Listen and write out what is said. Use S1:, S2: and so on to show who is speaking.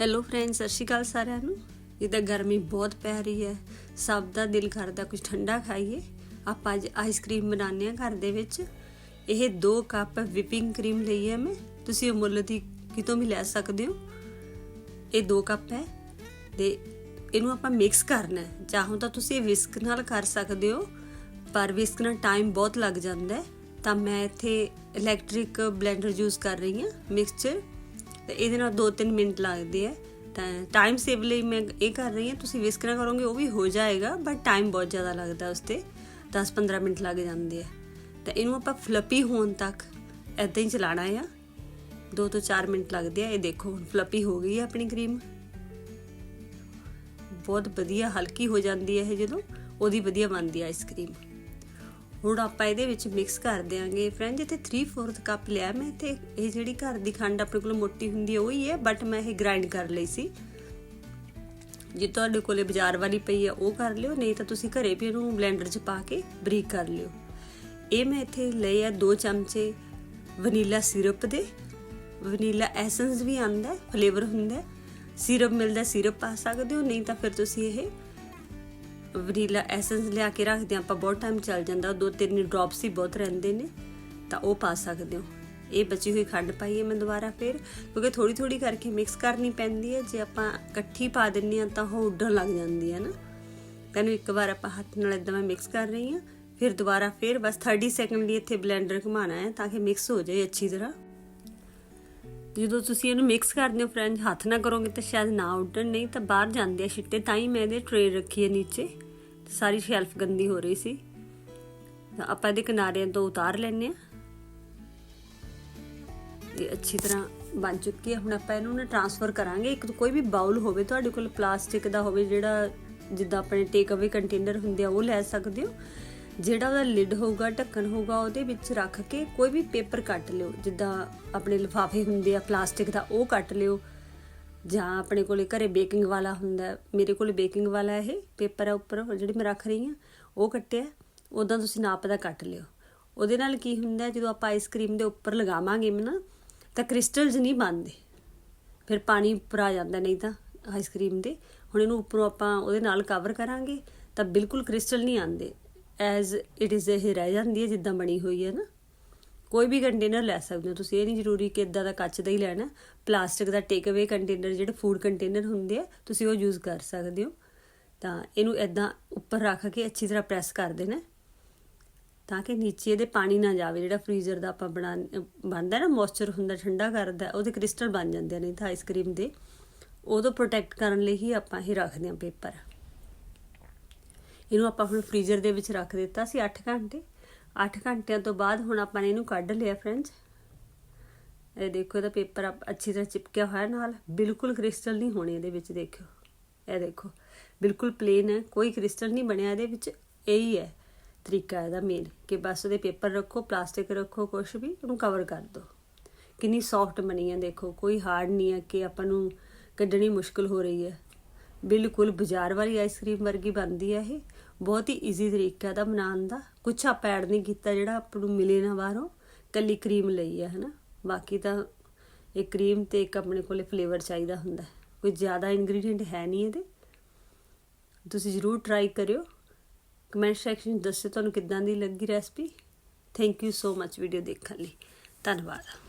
S1: Hello friend ਸਤਿ ਸ਼੍ਰੀ ਅਕਾਲ ਸਾਰਿਆਂ ਨੂੰ। ਜਿੱਦਾਂ ਗਰਮੀ ਬਹੁਤ ਪੈ ਰਹੀ ਹੈ। ਸਭ ਦਾ ਦਿਲ ਕਰਦਾ ਕੁਝ ਠੰਡਾ ਖਾਈਏ। ਆਪਾਂ ਅੱਜ ਆਈਸਕ੍ਰੀਮ ਬਣਾਉਂਦੇ ਹਾਂ ਘਰ ਦੇ ਵਿੱਚ। ਇਹ 2 ਕੱਪ ਵਿਪਿੰਗ ਕਰੀਮ ਲਈ ਹੈ ਮੈਂ। ਤੁਸੀਂ ਉਹ ਮੁੱਲ ਦੀ ਕਿਤੋਂ ਵੀ ਲੈ ਸਕਦੇ ਹੋ। ਇਹ 2 ਕੱਪ ਹੈ ਤੇ ਇਹਨੂੰ ਆਪਾਂ ਮਿਕਸ ਕਰਨਾ ਹੈ। ਚਾਹੋ ਤਾਂ ਤੁਸੀਂ ਵਿਸਕ ਨਾਲ ਕਰ ਸਕਦੇ ਹੋ, ਪਰ ਵਿਸਕ ਨਾਲ ਟਾਈਮ ਬਹੁਤ ਲੱਗ ਜਾਂਦਾ ਹੈ। ਤਾਂ ਮੈਂ ਇੱਥੇ ਇਲੈਕਟ੍ਰਿਕ ਬਲੈਂਡਰ ਯੂਜ਼ ਕਰ ਰਹੀ ਹਾਂ ਮਿਕਸਚਰ ਤੇ ਇਹਦੇ ਨਾਲ 2-3 ਮਿੰਟ ਲੱਗਦੇ ਆ। ਤਾਂ ਟਾਈਮ ਸੇਵ ਲਈ ਮੈਂ ਇਹ ਕਰ ਰਹੀ ਹਾਂ, ਤੁਸੀਂ ਵਿਸਕ ਨਾਲ ਕਰੋਗੇ ਉਹ ਵੀ ਹੋ ਜਾਏਗਾ ਬਟ ਟਾਈਮ ਬਹੁਤ ਜ਼ਿਆਦਾ ਲੱਗਦਾ ਉਸ ਤੇ। 10-15 ਮਿੰਟ ਲੱਗ ਜਾਂਦੇ ਆ। ਤਾਂ ਇਹਨੂੰ ਆਪਾਂ ਫਲੱਪੀ ਹੋਣ ਤੱਕ ਐਦਾਂ ਹੀ ਚਲਾਣਾ ਆ। 2 ਤੋਂ 4 ਮਿੰਟ ਲੱਗਦੇ ਆ। ਇਹ ਦੇਖੋ, ਹੁਣ ਫਲੱਪੀ ਹੋ ਗਈ ਆ ਆਪਣੀ ਕਰੀਮ ਬਹੁਤ ਵਧੀਆ, ਹਲਕੀ ਹੋ ਜਾਂਦੀ ਹੈ ਇਹ ਜਦੋਂ। ਉਹਦੀ ਵਧੀਆ ਬਣਦੀ ਹੈ ਆਈਸਕ੍ਰੀਮ ਹੁਣ ਆਪਾਂ ਇਹਦੇ ਵਿੱਚ ਮਿਕਸ ਕਰ ਦਿਆਂਗੇ। ਫਰੈਂਡ ਇੱਥੇ 3/4 ਕੱਪ ਲਿਆ ਮੈਂ ਤੇ ਇਹ ਜਿਹੜੀ ਘਰ ਦੀ ਖੰਡ ਆਪਣੇ ਕੋਲ ਮੋਟੀ ਹੁੰਦੀ ਹੈ ਉਹੀ ਹੈ ਬਟ ਮੈਂ ਇਹ ਗ੍ਰਾਈਂਡ ਕਰ ਲਈ ਸੀ। ਜੇ ਤੁਹਾਡੇ ਕੋਲੇ ਬਾਜ਼ਾਰ ਵਾਲੀ ਪਈ ਹੈ ਉਹ ਕਰ ਲਿਓ, ਨਹੀਂ ਤਾਂ ਤੁਸੀਂ ਘਰੇ ਵੀ ਇਹਨੂੰ ਬਲੈਂਡਰ 'ਚ ਪਾ ਕੇ ਬਰੀਕ ਕਰ ਲਿਓ। ਇਹ ਮੈਂ ਇੱਥੇ ਲਏ ਆ 2 ਚਮਚੇ ਵਨੀਲਾ ਸਿਰਪ ਦੇ। ਵਨੀਲਾ ਐਸੈਂਸ ਵੀ ਆਂਦਾ ਹੈ ਫਲੇਵਰ ਹੁੰਦਾ। ਹੈ ਸਿਰਪ ਮਿਲਦਾ ਸਿਰਪ ਪਾ ਸਕਦੇ ਹੋ, ਨਹੀਂ ਤਾਂ ਫਿਰ ਤੁਸੀਂ ਇਹ ਵਨੀਲਾ ਐਸੈਂਸ ਲਿਆ ਕੇ ਰੱਖਦੇ ਹਾਂ, ਆਪਾਂ ਬਹੁਤ ਟਾਈਮ ਚੱਲ ਜਾਂਦਾ, ਦੋ ਤਿੰਨ ਡ੍ਰੌਪਸ ਹੀ ਬਹੁਤ ਰਹਿੰਦੇ ਨੇ, ਤਾਂ ਉਹ ਪਾ ਸਕਦੇ ਹੋ। ਇਹ ਬਚੀ ਹੋਈ ਖੰਡ ਪਾਈਏ ਮੈਂ ਦੁਬਾਰਾ ਫਿਰ, ਕਿਉਂਕਿ ਥੋੜੀ ਥੋੜੀ ਕਰਕੇ ਮਿਕਸ ਕਰਨੀ ਪੈਂਦੀ ਹੈ, ਜੇ ਆਪਾਂ ਇਕੱਠੀ ਪਾ ਦਿੰਨੀ ਆ ਤਾਂ ਉਹ ਉੱਡਣ ਲੱਗ ਜਾਂਦੀ ਹੈ ਨਾ। ਤੈਨੂੰ ਇੱਕ ਵਾਰ ਆਪਾਂ ਹੱਥ ਨਾਲ ਇਦਾਂ ਮੈਂ ਮਿਕਸ ਕਰ ਰਹੀ ਹਾਂ, ਫਿਰ ਦੁਬਾਰਾ ਫਿਰ ਬਸ 30 ਸੈਕਿੰਡ ਲਈ ਇੱਥੇ ਬਲੈਂਡਰ ਘੁਮਾਣਾ ਹੈ ਤਾਂ ਕਿ ਮਿਕਸ ਹੋ ਜਾਏ ਅੱਛੀ ਤਰ੍ਹਾਂ। ਜਦੋਂ ਤੁਸੀਂ ਇਹਨੂੰ ਮਿਕਸ ਕਰਦੇ ਹੋ ਫਰੈਂਡ ਹੱਥ ਨਾਲ ਕਰੋਗੇ ਤਾਂ ਸ਼ਾਇਦ ਨਾ ਉੱਡਣ, ਨਹੀਂ ਤਾਂ ਬਾਹਰ ਜਾਂਦੇ ਆ ਛਿੱਟੇ, ਤਾਂ ਹੀ ਮੈਂ ਇਹਦੇ ਟ੍ਰੇ ਰੱਖੀ ਹੈ ਨੀਚੇ। ਸਾਰੀ ਸ਼ੈਲਫ ਗੰਦੀ ਹੋ ਰਹੀ ਸੀ। ਤਾਂ ਆਪਾਂ ਇਹਦੇ ਕਿਨਾਰਿਆਂ ਤੋਂ ਉਤਾਰ ਲੈਣੇ ਆ ਇਹ ਅੱਛੀ ਤਰ੍ਹਾਂ ਬਣ ਚੁੱਕੀ ਹੈ। ਹੁਣ ਆਪਾਂ ਇਹਨੂੰ ਨਾ ਟਰਾਂਸਫਰ ਕਰਾਂਗੇ। ਇੱਕ ਕੋਈ ਵੀ ਬਾਉਲ ਹੋਵੇ, ਤੁਹਾਡੇ ਕੋਲ ਪਲਾਸਟਿਕ ਦਾ ਹੋਵੇ, ਜਿਹੜਾ ਜਿੱਦਾਂ ਆਪਣੇ ਟੇਕ ਅਵੇ ਕੰਟੇਨਰ ਹੁੰਦੇ ਆ, ਉਹ ਲੈ ਸਕਦੇ ਹੋ। ਜਿਹੜਾ ਉਹਦਾ ਲਿਡ ਹੋਊਗਾ, ਢੱਕਣ ਹੋਊਗਾ, ਉਹਦੇ ਵਿੱਚ ਰੱਖ ਕੇ ਕੋਈ ਵੀ ਪੇਪਰ ਕੱਟ ਲਿਓ। ਜਿੱਦਾਂ ਆਪਣੇ ਲਿਫਾਫੇ ਹੁੰਦੇ ਆ ਪਲਾਸਟਿਕ ਦਾ, ਉਹ ਕੱਟ ਲਿਓ। ਜਾਂ ਆਪਣੇ ਕੋਲੇ ਘਰੇ ਬੇਕਿੰਗ ਵਾਲਾ ਹੁੰਦਾ ਮੇਰੇ ਕੋਲ ਬੇਕਿੰਗ ਵਾਲਾ ਇਹ ਪੇਪਰ ਆ ਉੱਪਰ, ਜਿਹੜੀ ਮੈਂ ਰੱਖ ਰਹੀ ਹਾਂ, ਉਹ ਕੱਟਿਆ ਉਦਾਂ ਤੁਸੀਂ ਨਾਪ ਦਾ ਕੱਟ ਲਿਓ। ਉਹਦੇ ਨਾਲ ਕੀ ਹੁੰਦਾ ਜਦੋਂ ਆਪਾਂ ਆਈਸਕ੍ਰੀਮ ਦੇ ਉੱਪਰ ਲਗਾਵਾਂਗੇ ਨਾ, ਤਾਂ ਕ੍ਰਿਸਟਲਸ ਨਹੀਂ ਬਣਦੇ। ਫਿਰ ਪਾਣੀ ਉੱਪਰ ਆ ਜਾਂਦਾ, ਨਹੀਂ ਤਾਂ ਆਈਸਕ੍ਰੀਮ ਦੇ। ਹੁਣ ਇਹਨੂੰ ਉੱਪਰੋਂ ਆਪਾਂ ਉਹਦੇ ਨਾਲ ਕਵਰ ਕਰਾਂਗੇ, ਤਾਂ ਬਿਲਕੁਲ ਕ੍ਰਿਸਟਲ ਨਹੀਂ ਆਉਂਦੇ। ਐਜ਼ ਇਟ ਇਜ਼ ਇਹ ਰਹਿ ਜਾਂਦੀ ਹੈ, ਜਿੱਦਾਂ ਬਣੀ ਹੋਈ ਹੈ ਨਾ। ਕੋਈ ਵੀ ਕੰਟੇਨਰ ਲੈ ਸਕਦੇ ਹੋ। ਤੁਸੀਂ ਇਹ ਨਹੀਂ ਜ਼ਰੂਰੀ ਕਿ ਇਦਾਂ ਦਾ ਕੱਚ ਦਾ ਹੀ ਲੈਣਾ ਪਲਾਸਟਿਕ ਦਾ ਟੇਕ ਅਵੇ ਕੰਟੇਨਰ ਜਿਹੜੇ ਫੂਡ ਕੰਟੇਨਰ ਹੁੰਦੇ ਆ, ਤੁਸੀਂ ਉਹ ਯੂਜ਼ ਕਰ ਸਕਦੇ ਹੋ। ਤਾਂ ਇਹਨੂੰ ਇਦਾਂ ਉੱਪਰ ਰੱਖ ਕੇ ਅੱਛੀ ਤਰ੍ਹਾਂ ਪ੍ਰੈਸ ਕਰ ਦੇਣਾ ਤਾਂ ਕਿ ਨੀਚੇ ਇਹਦੇ ਪਾਣੀ ਨਾ ਜਾਵੇ। ਜਿਹੜਾ ਫ੍ਰੀਜ਼ਰ ਦਾ ਆਪਾਂ ਬਣਾ, ਬਣਦਾ ਨਾ ਮੋਇਸਚਰ ਹੁੰਦਾ, ਠੰਡਾ ਕਰਦਾ, ਉਹਦੇ ਕ੍ਰਿਸਟਲ ਬਣ ਜਾਂਦੇ ਨੇ ਤਾਂ ਆਈਸਕ੍ਰੀਮ ਦੇ। ਉਹਦੋਂ ਪ੍ਰੋਟੈਕਟ ਕਰਨ ਲਈ ਹੀ ਆਪਾਂ ਇਹ ਰੱਖਦੇ ਹਾਂ ਪੇਪਰ ਇਹਨੂੰ ਆਪਾਂ ਹੁਣ ਫ੍ਰੀਜ਼ਰ ਦੇ ਵਿੱਚ ਰੱਖ ਦਿੱਤਾ ਸੀ 8 ਘੰਟੇ। 8 ਘੰਟਿਆਂ ਤੋਂ ਬਾਅਦ ਹੁਣ ਆਪਾਂ ਨੇ ਇਹਨੂੰ ਕੱਢ ਲਿਆ ਫਰੈਂਡਸ। ਇਹ ਦੇਖੋ, ਇਹਦਾ ਪੇਪਰ ਆਪ ਅੱਛੀ ਤਰ੍ਹਾਂ ਚਿਪਕਿਆ ਹੋਇਆ ਨਾਲ। ਬਿਲਕੁਲ ਕ੍ਰਿਸਟਲ ਨਹੀਂ ਹੋਣੇ ਇਹਦੇ ਵਿੱਚ, ਦੇਖਿਓ। ਇਹ ਦੇਖੋ, ਬਿਲਕੁਲ ਪਲੇਨ ਹੈ। ਕੋਈ ਕ੍ਰਿਸਟਲ ਨਹੀਂ ਬਣਿਆ ਇਹਦੇ ਵਿੱਚ। ਇਹੀ ਹੈ ਤਰੀਕਾ ਇਹਦਾ ਮੇਨ ਕਿ ਬਸ ਉਹਦੇ ਪੇਪਰ ਰੱਖੋ ਪਲਾਸਟਿਕ ਰੱਖੋ ਕੁਝ ਵੀ, ਉਹਨੂੰ ਕਵਰ ਕਰ ਦਿਓ ਕਿੰਨੀ ਸੌਫਟ ਬਣੀ ਹੈ, ਦੇਖੋ। ਕੋਈ ਹਾਰਡ ਨਹੀਂ ਹੈ ਕਿ ਆਪਾਂ ਨੂੰ ਕੱਢਣੀ ਮੁਸ਼ਕਲ ਹੋ ਰਹੀ ਹੈ। ਬਿਲਕੁਲ ਬਾਜ਼ਾਰ ਵਾਲੀ ਆਈਸਕ੍ਰੀਮ ਵਰਗੀ ਬਣਦੀ ਹੈ ਇਹ। ਬਹੁਤ ਹੀ ਈਜ਼ੀ ਤਰੀਕਾ ਦਾ ਬਣਾਉਣ ਦਾ। ਕੁਝ ਆਪਾਂ ਐਡ ਨਹੀਂ ਕੀਤਾ ਜਿਹੜਾ ਆਪ ਨੂੰ ਮਿਲੇ ਨਾ ਬਾਹਰੋਂ। ਕੱਲੀ ਕਰੀਮ ਲਈ ਹੈ ਹਨਾ। ਬਾਕੀ ਤਾਂ ਇਹ ਕਰੀਮ ਤੇ ਇੱਕ ਆਪਣੇ ਕੋਲੇ ਫਲੇਵਰ ਚਾਹੀਦਾ ਹੁੰਦਾ ਕੋਈ ਜ਼ਿਆਦਾ ਇੰਗਰੀਡੀਐਂਟ ਹੈ ਨਹੀਂ ਇਹਦੇ। ਤੁਸੀਂ ਜ਼ਰੂਰ ਟਰਾਈ ਕਰਿਓ। ਕਮੈਂਟ ਸੈਕਸ਼ਨ ਦੱਸਿਓ ਤੁਹਾਨੂੰ ਕਿੱਦਾਂ ਦੀ ਲੱਗੀ recipe thank you so much video ਦੇਖਣ ਲਈ। ਧੰਨਵਾਦ।